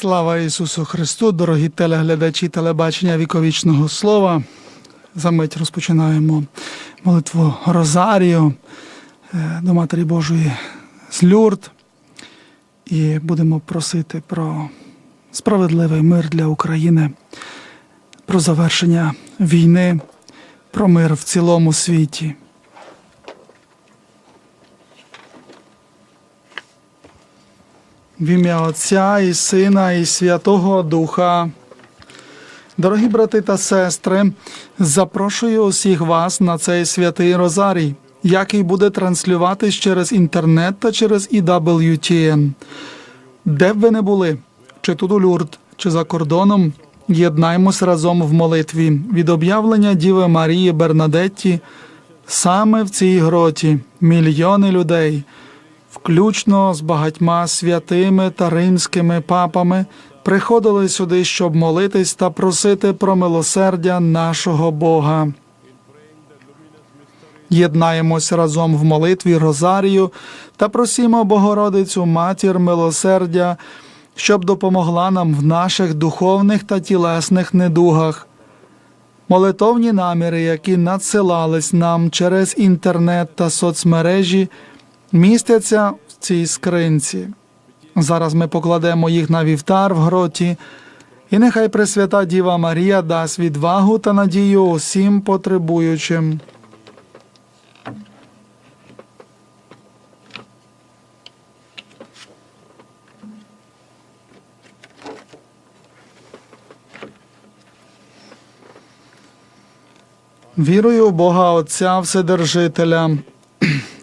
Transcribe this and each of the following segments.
Слава Ісусу Христу, дорогі телеглядачі телебачення віковічного слова. За мить розпочинаємо молитву Розарію е, до Матері Божої з Люрд. І будемо просити про справедливий мир для України, про завершення війни, про мир в цілому світі. В ім'я Отця і Сина, і Святого Духа. Дорогі брати та сестри, запрошую усіх вас на цей святий Розарій, який буде транслюватись через інтернет та через EWTN. Де б ви не були, чи тут у Люрд, чи за кордоном, єднаймось разом в молитві від об'явлення Діви Марії Бернадетті. Саме в цій гроті мільйони людей включно з багатьма святими та римськими папами, приходили сюди, щоб молитись та просити про милосердя нашого Бога. Єднаємось разом в молитві Розарію та просімо Богородицю Матір милосердя, щоб допомогла нам в наших духовних та тілесних недугах. Молитовні наміри, які надсилались нам через інтернет та соцмережі, містяться в цій скринці. Зараз ми покладемо їх на вівтар в гроті, і нехай Пресвята Діва Марія дасть відвагу та надію усім потребуючим. Вірую в Бога Отця Вседержителя,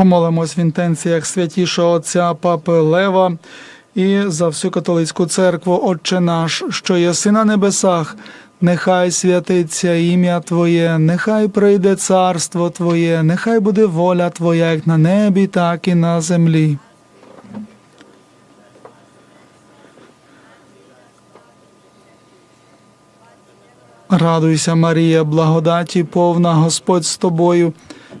Помолимось в інтенціях святішого Отця Папи Лева і за всю католицьку церкву, Отче наш, що єси на небесах, нехай святиться ім'я Твоє, нехай прийде царство Твоє, нехай буде воля Твоя, як на небі, так і на землі. Радуйся, Марія, благодаті повна Господь з тобою,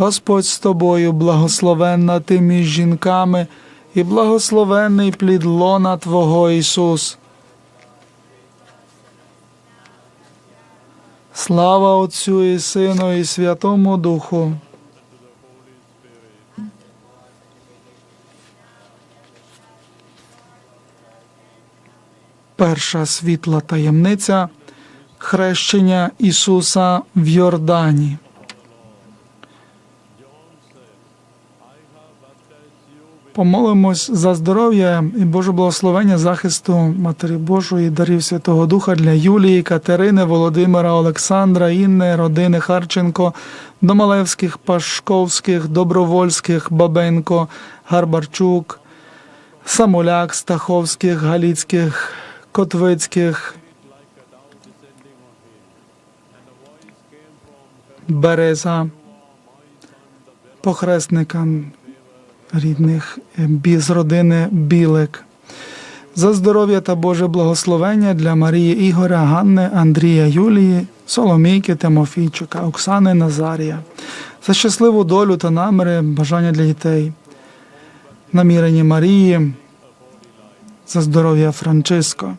Господь з тобою, благословенна ти між жінками, і благословенний плід лона Твого Ісус. Слава Отцю і Сину, і Святому Духу. Перша світла таємниця хрещення Ісуса в Йордані. Помолимось за здоров'я і Боже благословення захисту Матері Божої, дарів Святого Духа для Юлії, Катерини, Володимира, Олександра, Інни, родини Харченко, Домалевських, Пашковських, Добровольських, Бабенко, Гарбарчук, Самоляк, Стаховських, Галіцьких, Котвицьких, Береза, похресника рідних е, з родини Білик. За здоров'я та Боже благословення для Марії Ігоря, Ганни, Андрія Юлії, Соломійки, Тимофійчика, Оксани Назарія, за щасливу долю та наміри, бажання для дітей. намірення Марії за здоров'я Франциско,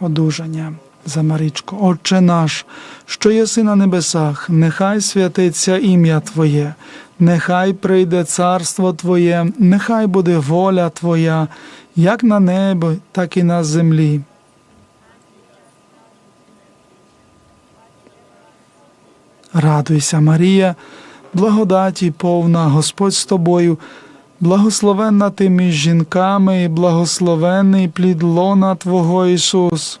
одужання за Марічку. Отче наш, що єси на небесах, нехай святиться ім'я Твоє, нехай прийде царство Твоє, нехай буде воля Твоя, як на небі, так і на землі. Радуйся, Марія, благодаті повна, Господь з тобою, благословенна ти між жінками, і благословенний плід лона Твого Ісус.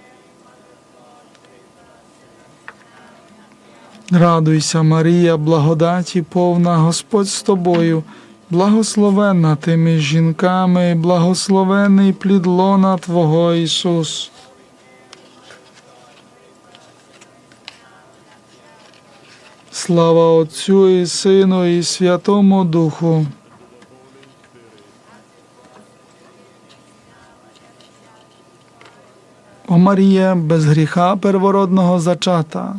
Радуйся, Марія, благодаті повна, Господь з тобою, благословенна ти між жінками, і благословенний плід лона Твого Ісус. Слава Отцю і Сину, і Святому Духу. О Марія, без гріха первородного зачата.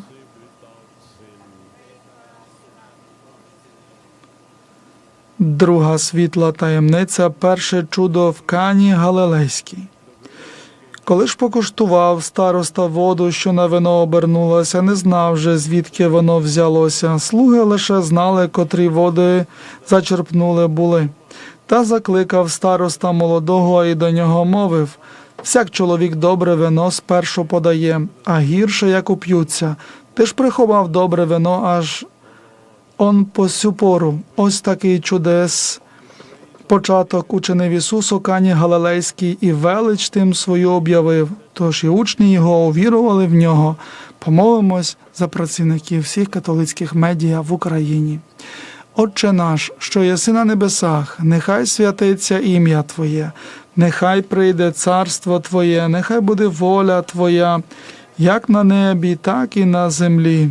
Друга світла таємниця перше чудо в Кані Галилейській. Коли ж покуштував староста воду, що на вино обернулася, не знав же, звідки воно взялося. Слуги лише знали, котрі води зачерпнули були. Та закликав староста молодого і до нього мовив всяк чоловік добре вино спершу подає, а гірше як уп'ються. Ти ж приховав добре вино аж он по сю пору. Ось такий чудес. Початок учинив Ісус у Кані Галилейській і велич тим свою об'явив. Тож і учні його увірували в нього. Помолимось за працівників всіх католицьких медіа в Україні. Отче наш, що єси на небесах, нехай святиться ім'я Твоє, нехай прийде царство Твоє, нехай буде воля Твоя, як на небі, так і на землі.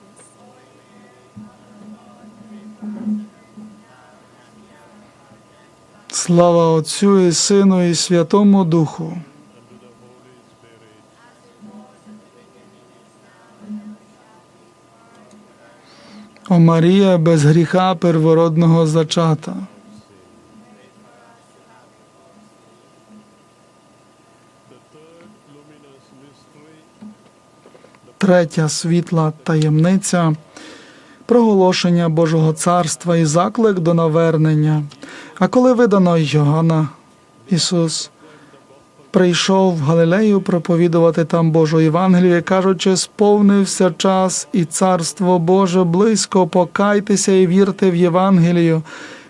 Слава Отцю і Сину, і Святому Духу. О Марія без гріха первородного зачата. Третя світла таємниця проголошення Божого царства і заклик до навернення. А коли видано Йоанна, Ісус прийшов в Галилею проповідувати там Божу Євангелію, кажучи, сповнився час і царство Боже близько, покайтеся і вірте в Євангелію.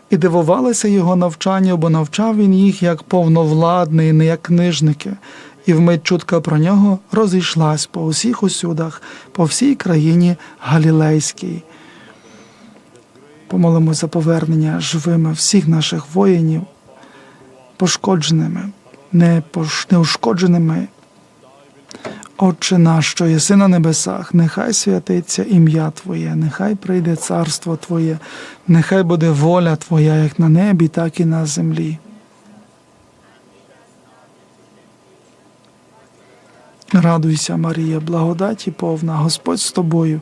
І дивувалися його навчанню, бо навчав він їх як повновладний, не як книжники. І вмить чутка про нього розійшлась по усіх усюдах, по всій країні Галілейській. Помолимо за повернення живими всіх наших воїнів, пошкодженими, не пош... неушкодженими. Отче наш, що єси на небесах, нехай святиться ім'я Твоє, нехай прийде царство Твоє, нехай буде воля Твоя, як на небі, так і на землі. Радуйся, Марія, благодаті повна, Господь з тобою.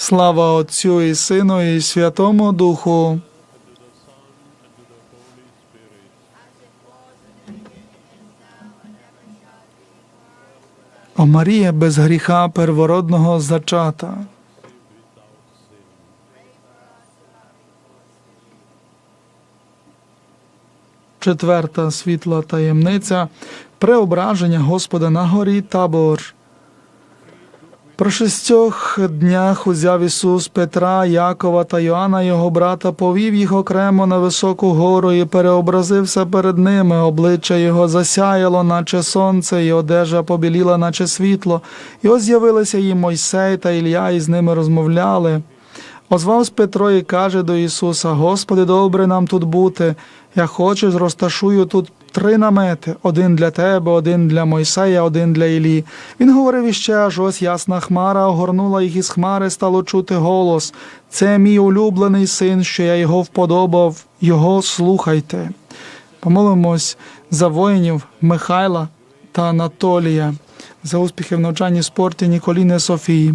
Слава Отцю і Сину, і Святому Духу. О Марія без гріха первородного зачата. Четверта світла таємниця преображення Господа на горі Табор. Про шістьох днях узяв Ісус Петра, Якова та Йоанна, його брата, повів їх окремо на високу гору і переобразився перед ними. Обличчя його засяяло, наче сонце, і одежа побіліла, наче світло. І ось з'явилися їм Мойсей та Ілля, і з ними розмовляли. Озвався Петро і каже до Ісуса: Господи, добре нам тут бути. Я хочеш, розташую тут три намети: один для тебе, один для Мойсея, один для Ілі. Він говорив іще, аж ось ясна хмара огорнула їх із хмари, стало чути голос. Це мій улюблений син, що я його вподобав, його слухайте. Помолимось за воїнів Михайла та Анатолія, за успіхи в навчанні спорті Ніколіни Софії.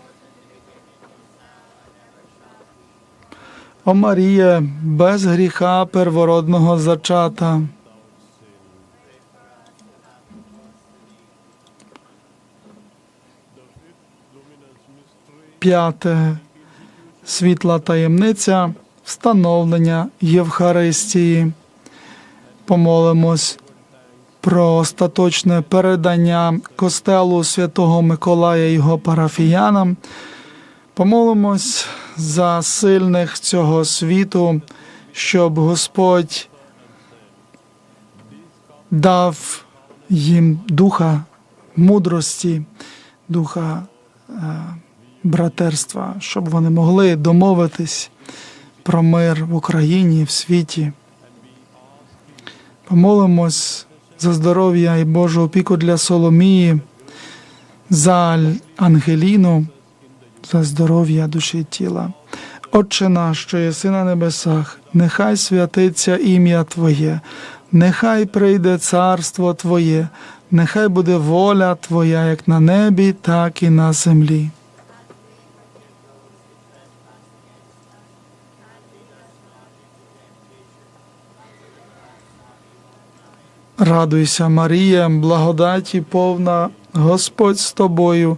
О Марія, без гріха первородного зачата. П'яте світла таємниця встановлення Євхаристії. Помолимось про остаточне передання костелу святого Миколая його парафіянам. Помолимось за сильних цього світу, щоб Господь дав їм духа мудрості, духа е, братерства, щоб вони могли домовитись про мир в Україні, в світі. Помолимось за здоров'я і Божу опіку для Соломії, за Ангеліну, за здоров'я душі і тіла. Отче наш, що єси на небесах, нехай святиться ім'я Твоє, нехай прийде царство Твоє, нехай буде воля Твоя як на небі, так і на землі. Радуйся, Марія, благодаті повна, Господь з тобою,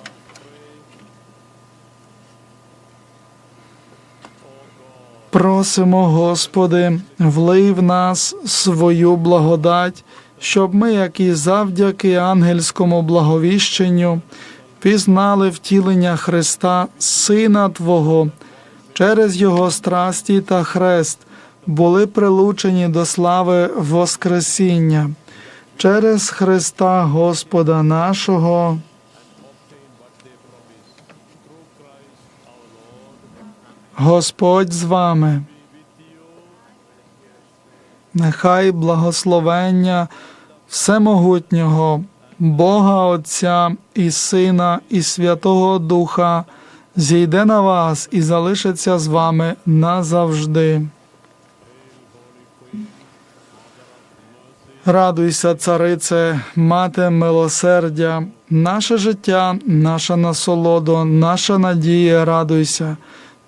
Просимо, Господи, влий в нас свою благодать, щоб ми, як і завдяки ангельському благовіщенню, пізнали втілення Христа, Сина Твого, через Його страсті та хрест, були прилучені до слави Воскресіння, через Христа Господа нашого. Господь з вами. Нехай благословення Всемогутнього, Бога Отця і Сина, і Святого Духа зійде на вас і залишиться з вами назавжди. Радуйся, царице, мати милосердя, наше життя, наша насолода, наша надія, радуйся.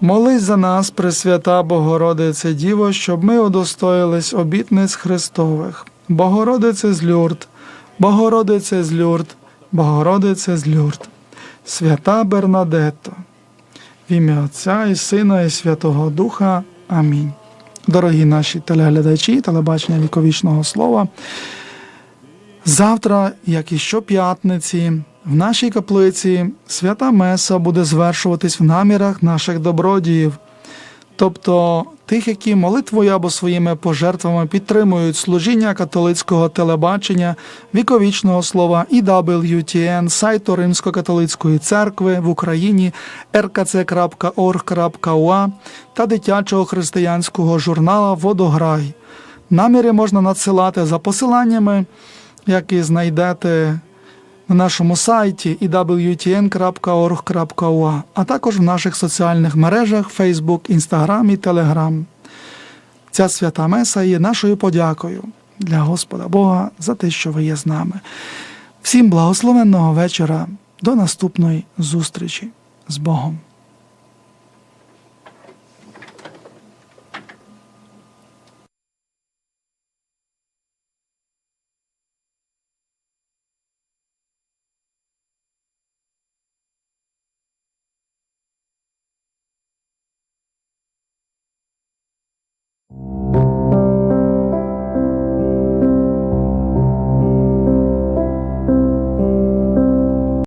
Молись за нас, Пресвята Богородице Діво, щоб ми удостоїлись обітниць Христових. Богородице з Люрд, Богородице з Люрд, Богородице з Люрд, свята Бернадетто, в ім'я Отця і Сина, і Святого Духа. Амінь. Дорогі наші телеглядачі, телебачення віковічного слова. Завтра, як і щоп'ятниці, в нашій каплиці свята Меса буде звершуватись в намірах наших добродіїв, тобто тих, які молитвою або своїми пожертвами підтримують служіння католицького телебачення, віковічного слова і WTN, сайту Римсько-католицької церкви в Україні rkc.org.ua та дитячого християнського журнала Водограй. Наміри можна надсилати за посиланнями, які знайдете на нашому сайті і а також в наших соціальних мережах Facebook, Instagram і Telegram. Ця свята Меса є нашою подякою для Господа Бога за те, що ви є з нами. Всім благословенного вечора. До наступної зустрічі з Богом.